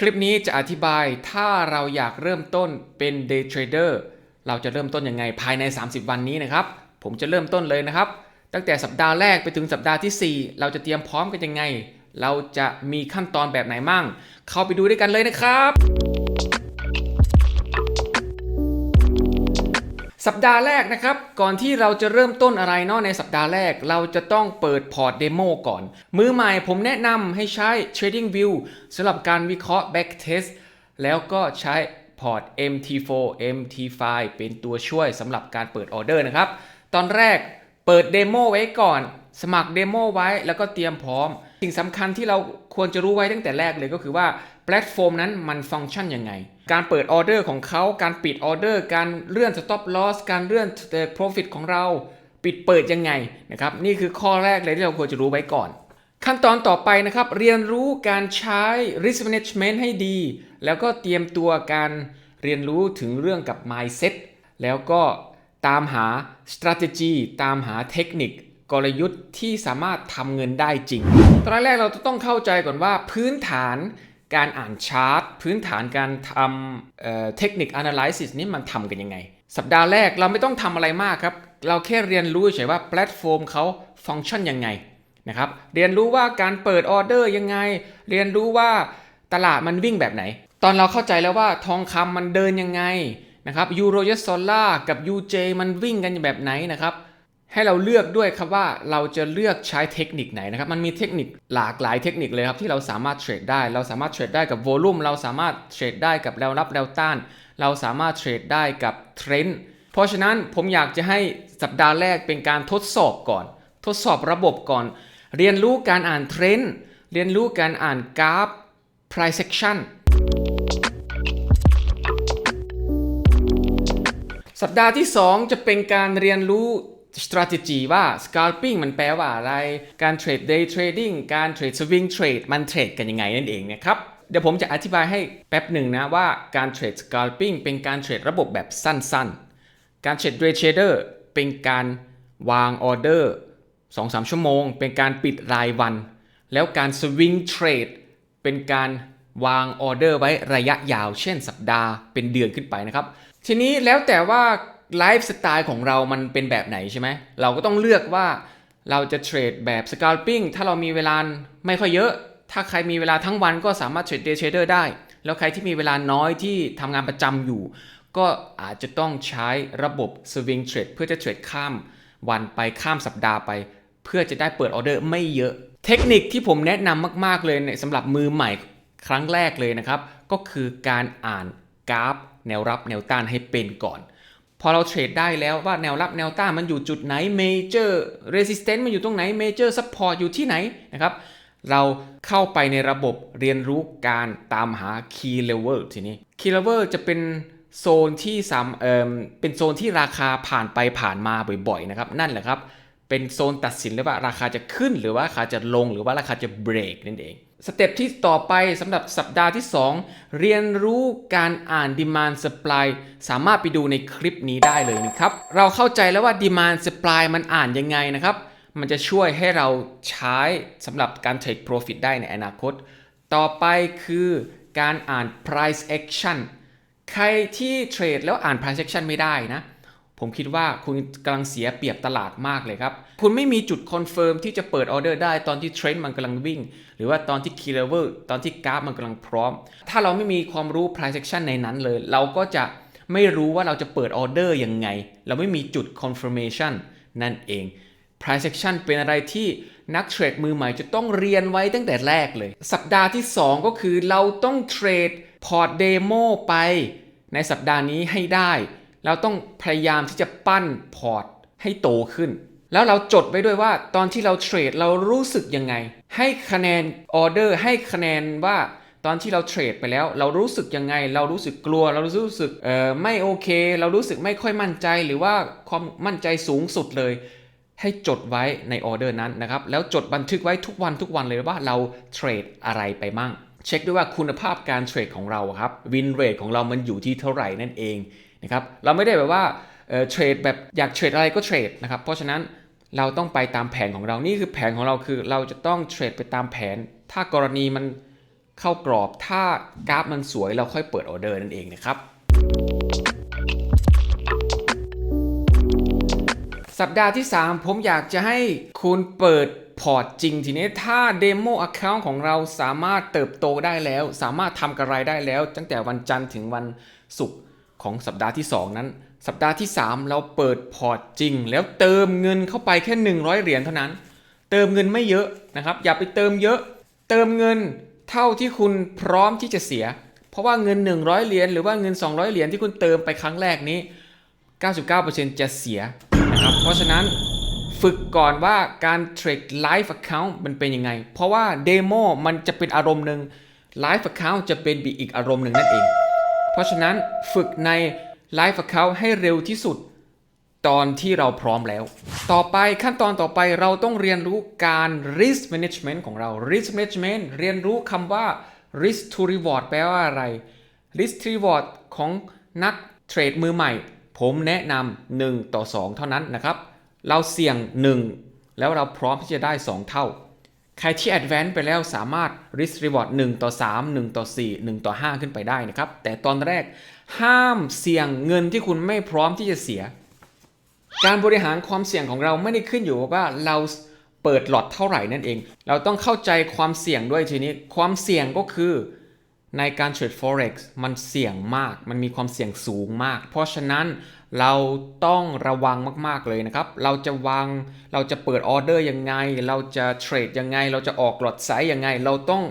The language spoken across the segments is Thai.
คลิปนี้จะอธิบายถ้าเราอยากเริ่มต้นเป็น day trader เราจะเริ่มต้นยังไงภายใน 30 วันนี้นะครับ ผมจะเริ่มต้นเลยนะครับ ตั้งแต่สัปดาห์แรกไปถึงสัปดาห์ที่ 4 เราจะเตรียมพร้อมกันยังไง เราจะมีขั้นตอนแบบไหนมั่ง เข้าไปดูด้วยกันเลยนะครับ สัปดาห์แรกนะครับ ก่อนที่เราจะเริ่มต้นอะไรเนาะในสัปดาห์แรก เราจะต้องเปิดพอร์ตเดโมก่อน มือใหม่ผมแนะนำให้ใช้ Trading View สำหรับการวิเคราะห์ Backtest แล้วก็ใช้พอร์ต MT4 MT5 เป็นตัวช่วยสำหรับการเปิดออเดอร์นะครับ ตอนแรกเปิดเดโมไว้ก่อน สมัครเดโมไว้แล้วก็เตรียมพร้อม สิ่งสำคัญที่เราควรจะรู้ไว้ตั้งแต่แรกเลยก็คือว่าแพลตฟอร์มนั้นมันฟังก์ชันยังไง การเปิดออเดอร์ของเขา การปิดออเดอร์ การเลื่อน stop loss การเลื่อน profit ของเรา ปิดเปิดยังไงนะครับ นี่คือข้อแรกเลยที่เราควรจะรู้ไว้ก่อน ขั้นตอนต่อไปนะครับ เรียนรู้การใช้ risk management ให้ดี แล้วก็เตรียมตัวการเรียนรู้ถึงเรื่องกับ mindset แล้วก็ตามหา strategy ตามหาเทคนิคกลยุทธ์ที่สามารถทำเงินได้จริง ตอนแรกเราจะต้องเข้าใจก่อนว่าพื้นฐาน การอ่านชาร์ตพื้นฐานการทำเเทคนิค analysis นี่มันทำกันยังไง สัปดาห์แรกเราไม่ต้องทำอะไรมากครับ เราแค่เรียนรู้เฉยว่าแพลตฟอร์มเขาฟังก์ชันยังไงนะครับเรียนรู้ว่าการเปิดออเดอร์ยังไง เรียนรู้ว่าตลาดมันวิ่งแบบไหน ตอนเราเข้าใจแล้วว่าทองคำมันเดินยังไงนะครับยูโรยสดอลลากับ UJ มันวิ่งกันแบบไหนนะครับ ให้เราเลือกด้วยครับว่าเราจะเลือกใช้เทคนิคไหนนะครับ มันมีเทคนิคหลากหลายเทคนิคเลยครับที่เราสามารถเทรดได้ เราสามารถเทรดได้กับโวลูมเราสามารถเทรดได้กับแนวรับแนวต้าน เราสามารถเทรดได้กับเทรนด์ เพราะฉะนั้นผมอยากจะให้สัปดาห์แรกเป็นการทดสอบก่อน ทดสอบระบบก่อน เรียนรู้การอ่านเทรนด์ เรียนรู้การอ่านกราฟ price action สัปดาห์ที่ 2 จะเป็นการเรียนรู้ strategy ว่า scalping มันแปลว่าอะไร การเทรด day trading การเทรด swing trade มันเทรดกันยังไงนั่นเองนะครับเดี๋ยวผมจะอธิบายให้แป๊บหนึ่งนะว่าการเทรด scalping เป็นการเทรดระบบแบบสั้นๆ การเทรด day trader เป็นการวางออเดอร์2-3 ชั่วโมง เป็นการปิดรายวัน แล้วการ swing trade เป็นการวางออเดอร์ไว้ระยะยาว เช่นสัปดาห์เป็นเดือนขึ้นไปนะครับ ทีนี้แล้วแต่ว่า ไลฟ์สไตล์ของเรามันเป็นแบบไหนใช่ไหม เราก็ต้องเลือกว่าเราจะเทรดแบบ scalping ถ้าเรามีเวลาไม่ค่อยเยอะ ถ้าใครมีเวลาทั้งวันก็สามารถเทรด day trader ได้ แล้วใครที่มีเวลาน้อยที่ทำงานประจำอยู่ ก็อาจจะต้องใช้ระบบ swing trade เพื่อจะเทรดข้ามวันไปข้ามสัปดาห์ไป เพื่อจะได้เปิดออเดอร์ไม่เยอะ เทคนิคที่ผมแนะนำมาก ๆ เลยเนี่ยสำหรับมือใหม่ครั้งแรกเลยนะครับ ก็คือการอ่านกราฟ แนวรับแนวต้านให้เป็นก่อน พอเราเทรดได้แล้วว่าแนวรับแนวต้านมันอยู่จุดไหนเมเจอร์ Resistance มันอยู่ตรงไหนเมเจอร์ support อยู่ที่ไหนนะครับเราเข้าไปในระบบเรียนรู้การตามหา Key Level ทีนี้ Key Level จะเป็นโซนที่สามเอ่อเป็นโซนที่ราคาผ่านไปผ่านมาบ่อยๆนะครับ นั่นแหละครับ เป็นโซนตัดสินเลยว่าราคาจะขึ้นหรือว่าราคาจะลงหรือว่าราคาจะเบรกนั่นเอง สเต็ปที่ต่อไปสำหรับสัปดาห์ที่ 2 เรียนรู้การอ่าน demand supply สามารถไปดูในคลิปนี้ได้เลยนะครับ เราเข้าใจแล้วว่า demand supply มันอ่านยังไงนะครับ มันจะช่วยให้เราใช้สำหรับการ take profit ได้ในอนาคต ต่อไปคือการอ่าน price action ใครที่เทรดแล้วอ่าน price action ไม่ได้นะ ผมคิดว่าคุณกำลังเสียเปรียบตลาดมากเลยครับ คุณไม่มีจุดคอนเฟิร์มที่จะเปิดออเดอร์ได้ตอนที่เทรนด์มันกำลังวิ่ง หรือว่าตอนที่คีย์เลเวลตอนที่กราฟมันกำลังพร้อม ถ้าเราไม่มีความรู้ price action ในนั้นเลย เราก็จะไม่รู้ว่าเราจะเปิดออเดอร์ยังไง เราไม่มีจุด confirmation นั่นเอง price action เป็นอะไรที่นักเทรดมือใหม่จะต้องเรียนไว้ตั้งแต่แรกเลย สัปดาห์ที่ 2 ก็คือเราต้องเทรดพอร์ตเดโมไปในสัปดาห์นี้ให้ได้ เราต้องพยายามที่จะปั้นพอร์ตให้โตขึ้น แล้วเราจดไว้ด้วยว่าตอนที่เราเทรดเรารู้สึกยังไง ให้คะแนนออเดอร์ให้คะแนนว่าตอนที่เราเทรดไปแล้ว เรารู้สึกยังไง เรารู้สึกกลัว เรารู้สึกเอ่อไม่โอเค เรารู้สึกไม่ค่อยมั่นใจหรือว่าความมั่นใจสูงสุดเลย ให้จดไว้ในออเดอร์นั้นนะครับแล้วจดบันทึกไว้ทุกวันทุกวันเลยว่าเราเทรดอะไรไปมั่ง เช็คด้วยว่าคุณภาพการเทรดของเราครับวินเรทของเรามันอยู่ที่เท่าไหร่นั่นเอง นะครับเราไม่ได้แบบว่าเทรดแบบอยากเทรดอะไรก็เทรดนะครับเพราะฉะนั้นเราต้องไปตามแผนของเรานี่คือแผนของเราคือเราจะต้องเทรดไปตามแผน ถ้ากรณีมันเข้ากรอบถ้ากราฟมันสวยเราค่อยเปิดออเดอร์นั่นเองนะครับสัปดาห์ที่ 3 ผมอยากจะให้คุณเปิดพอร์ตจริงทีนี้ถ้า Demo Account ของเราสามารถเติบโตได้แล้ว สามารถทำกำไรได้แล้ว ตั้งแต่วันจันทร์ถึงวันศุกร์ ของสัปดาห์ที่ 2 นั้น สัปดาห์ที่ 3 เราเปิดพอร์ตจริง แล้วเติมเงินเข้าไปแค่ 100 เหรียญเท่านั้น เติมเงินไม่เยอะนะครับ อย่าไปเติมเยอะ เติมเงินเท่าที่คุณพร้อมที่จะเสีย เพราะว่าเงิน 100 เหรียญหรือว่าเงิน 200 เหรียญที่คุณเติมไปครั้งแรกนี้ 99%จะเสียนะครับ เพราะฉะนั้นฝึกก่อนว่าการเทรด Live Account มันเป็นยังไง เพราะว่าเดโมมันจะเป็นอารมณ์หนึ่ง Live Account จะเป็นอีกอารมณ์หนึ่งนั่นเอง ราะฉะนั้นฝึกใน Live Account ให้เร็วที่สุด ตอนที่เราพร้อมแล้ว ต่อไปขั้นตอนต่อไปเราต้องเรียนรู้การ risk management ของเรา risk management เรียนรู้คำว่า risk to reward แปลว่าอะไร risk to reward ของนักเทรดมือใหม่ ผมแนะนำ1ต่อ 2 เท่านั้นนะครับ เราเสี่ยง 1 แล้วเราพร้อมที่จะได้ 2 เท่า ใครที่ advance ไปแล้วสามารถ risk reward 1 ต่อ 3 1 ต่อ 4 1 ต่อ 5 ขึ้นไปได้นะครับ แต่ตอนแรกห้ามเสี่ยงเงินที่คุณไม่พร้อมที่จะเสีย การบริหารความเสี่ยงของเราไม่ได้ขึ้นอยู่กับว่าเราเปิดหลอดเท่าไหร่นั่นเอง เราต้องเข้าใจความเสี่ยงด้วยทีนี้ ความเสี่ยงก็คือ ในการเทรด forex มันเสี่ยงมาก มันมีความเสี่ยงสูงมาก เพราะฉะนั้นเราต้องระวังมากๆเลยนะครับ เราจะวาง เราจะเปิดออเดอร์ยังไง เราจะเทรดยังไง เราจะออกหลอดไซส์ยังไง เราต้อง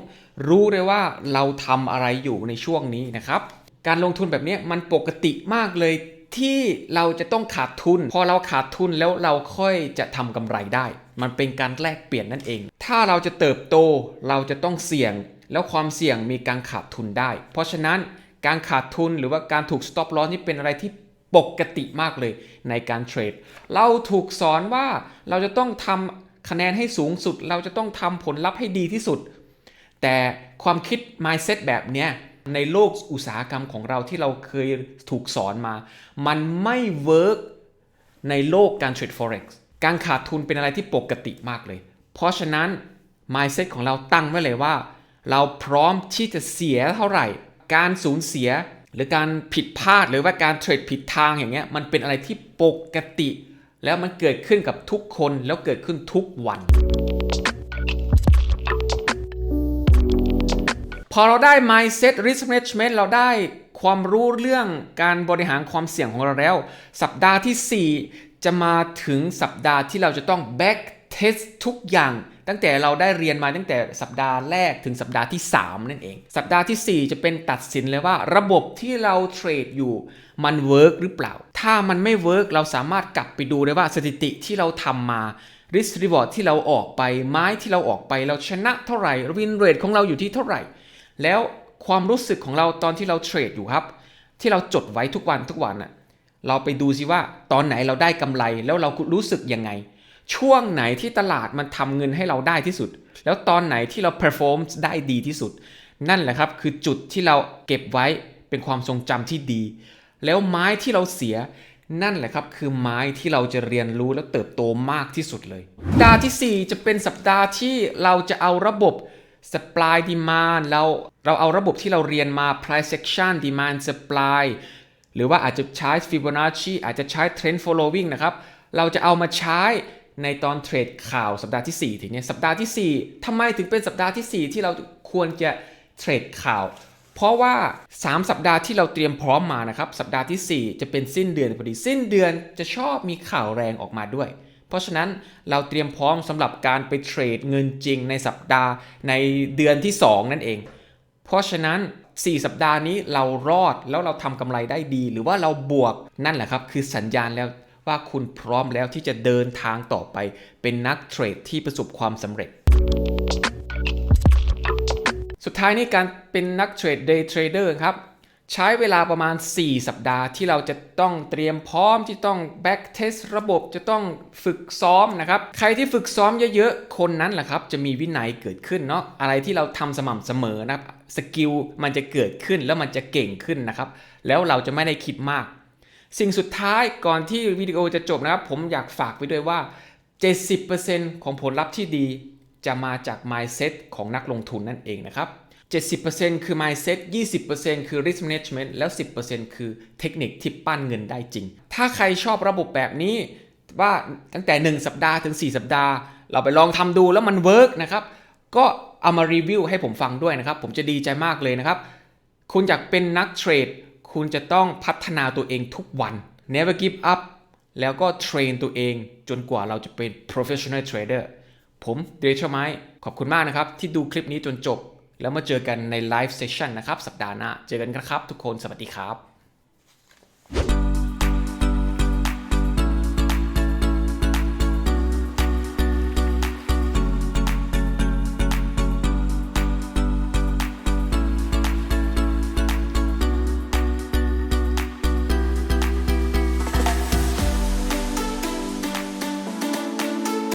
รู้เลยว่าเราทำอะไรอยู่ในช่วงนี้นะครับ การลงทุนแบบนี้มันปกติมากเลยที่เราจะต้องขาดทุน พอเราขาดทุนแล้วเราค่อยจะทำกำไรได้ มันเป็นการแลกเปลี่ยนนั่นเอง ถ้าเราจะเติบโตเราจะต้องเสี่ยง แล้วความเสี่ยงมีการขาดทุนได้ เพราะฉะนั้นการขาดทุนหรือว่าการถูก stop loss นี่เป็นอะไรที่ปกติมากเลยในการเทรด เราถูกสอนว่าเราจะต้องทำคะแนนให้สูงสุด เราจะต้องทำผลลัพธ์ให้ดีที่สุด แต่ความคิด mindset แบบเนี้ยในโลกอุตสาหกรรมของเราที่เราเคยถูกสอนมา มันไม่เวิร์กในโลกการเทรด forex การขาดทุนเป็นอะไรที่ปกติมากเลย เพราะฉะนั้น mindset ของเราตั้งไว้เลยว่า เราพร้อมที่จะเสียเท่าไหร่ การสูญเสียหรือการผิดพลาดหรือว่าการเทรดผิดทางอย่างเงี้ยมันเป็นอะไรที่ปกติ แล้วมันเกิดขึ้นกับทุกคนแล้วเกิดขึ้นทุกวัน พอเราได้ mindset risk management เราได้ความรู้เรื่องการบริหารความเสี่ยงของเราแล้ว สัปดาห์ที่ 4 จะมาถึงสัปดาห์ที่เราจะต้อง back test ทุกอย่าง ตั้งแต่เราได้เรียนมาตั้งแต่สัปดาห์แรกถึงสัปดาห์ที่ 3 นั่นเอง สัปดาห์ทีสี่ 4 จะเป็นตัดสินเลยว่า ระบบที่เราเทรดอยู่มันเวิร์กหรือเปล่า ถ้ามันไม่เวิร์กเราสามารถกลับไปดูได้ว่าสถิติที่เราทำมา risk reward ที่เราออกไปไม้ที่เราออกไปเราชนะเท่าไหร่ win rate ของเราอยู่ที่เท่าไหร่ แล้วความรู้สึกของเราตอนที่เราเทรดอยู่ครับ ที่เราจดไว้ทุกวันทุกวันน่ะเราไปดูซิว่าตอนไหนเราได้กำไรแล้วเรารู้สึกยังไง ช่วงไหนที่ตลาดมันทำเงินให้เราได้ที่สุด แล้วตอนไหนที่เรา perform ได้ดีที่สุด นั่นแหละครับคือจุดที่เราเก็บไว้เป็นความทรงจำที่ดี แล้วไม้ที่เราเสียนั่นแหละครับคือไม้ที่เราจะเรียนรู้และเติบโตมากที่สุดเลยสัปดาห์ที่ 4 จะเป็นสัปดาห์ที่เราจะเอาระบบ supply demand เราเราเอาระบบที่เราเรียนมา price action demand supply หรือว่าอาจจะใช้ Fibonacci อาจจะใช้ trend following นะครับ เราจะเอามาใช้ ในตอนเทรดข่าวสัปดาห์ที่4ทีนี้สัปดาห์ที่ 4ทำไมถึงเป็นสัปดาห์ที่ 4 ที่เราควรจะเทรดข่าว เพราะว่า 3 สัปดาห์ที่เราเตรียมพร้อมมานะครับ สัปดาห์ที่ 4 จะเป็นสิ้นเดือนพอดี สิ้นเดือนจะชอบมีข่าวแรงออกมาด้วย เพราะฉะนั้นเราเตรียมพร้อมสำหรับการไปเทรดเงินจริงในสัปดาห์ในเดือนที่ 2 นั่นเอง เพราะฉะนั้น 4 สัปดาห์นี้เรารอดแล้วเราทำกำไรได้ดี หรือว่าเราบวกนั่นแหละครับคือสัญญาณแล้ว ว่าคุณพร้อมแล้วที่จะเดินทางต่อไปเป็นนักเทรดที่ประสบความสำเร็จ สุดท้ายนี่การเป็นนักเทรด day trader ครับใช้เวลาประมาณ 4 สัปดาห์ที่เราจะต้องเตรียมพร้อมที่ต้อง back test ระบบจะต้องฝึกซ้อมนะครับ ใครที่ฝึกซ้อมเยอะๆ คนนั้นแหละครับ จะมีวินัยเกิดขึ้นเนาะอะไรที่เราทำสม่ำเสมอนะครับสกิลมันจะเกิดขึ้นแล้วมันจะเก่งขึ้นนะครับ แล้วเราจะไม่ได้คิดมาก สิ่งสุดท้ายก่อนที่วิดีโอจะจบนะครับ ผมอยากฝากไว้ด้วยว่า 70%ของผลลัพธ์ที่ดี จะมาจาก mindset ของนักลงทุนนั่นเองนะครับ 70%คือ mindset 20%คือ risk management แล้ว 10%คือเทคนิคที่ปั้นเงินได้จริง ถ้าใครชอบระบบแบบนี้ ว่าตั้งแต่ 1 สัปดาห์ถึง 4 สัปดาห์ เราไปลองทำดูแล้วมันเวิร์กนะครับ ก็เอามารีวิวให้ผมฟังด้วยนะครับ ผมจะดีใจมากเลยนะครับ คุณอยากเป็นนักเทรด คุณจะต้องพัฒนาตัวเองทุกวัน never give up แล้วก็เทรนตัวเองจนกว่าเราจะเป็น professional trader ผมเดชไม้ขอบคุณมากนะครับ ที่ดูคลิปนี้จนจบ แล้วมาเจอกันในไลฟ์เซสชันนะครับ สัปดาห์หน้า เจอกันครับทุกคนสวัสดีครับ